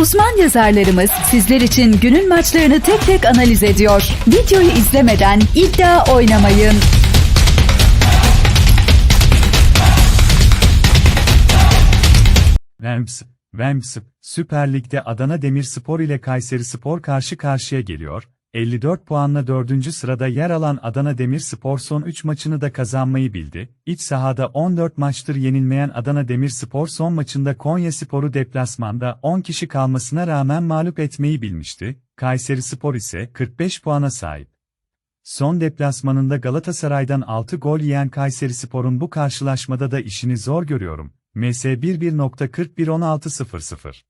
Uzman yazarlarımız sizler için günün maçlarını tek tek analiz ediyor. Videoyu izlemeden iddia oynamayın. Rams, Rams, Süper Lig'de Adana Demirspor ile Kayseri Spor karşı karşıya geliyor. 54 puanla 4. sırada yer alan Adana Demirspor son 3 maçını da kazanmayı bildi. İç sahada 14 maçtır yenilmeyen Adana Demirspor son maçında Konya Spor'u deplasmanda 10 kişi kalmasına rağmen mağlup etmeyi bilmişti. Kayseri Spor ise 45 puana sahip. Son deplasmanında Galatasaray'dan 6 gol yiyen Kayseri Spor'un bu karşılaşmada da işini zor görüyorum. MS 11.411600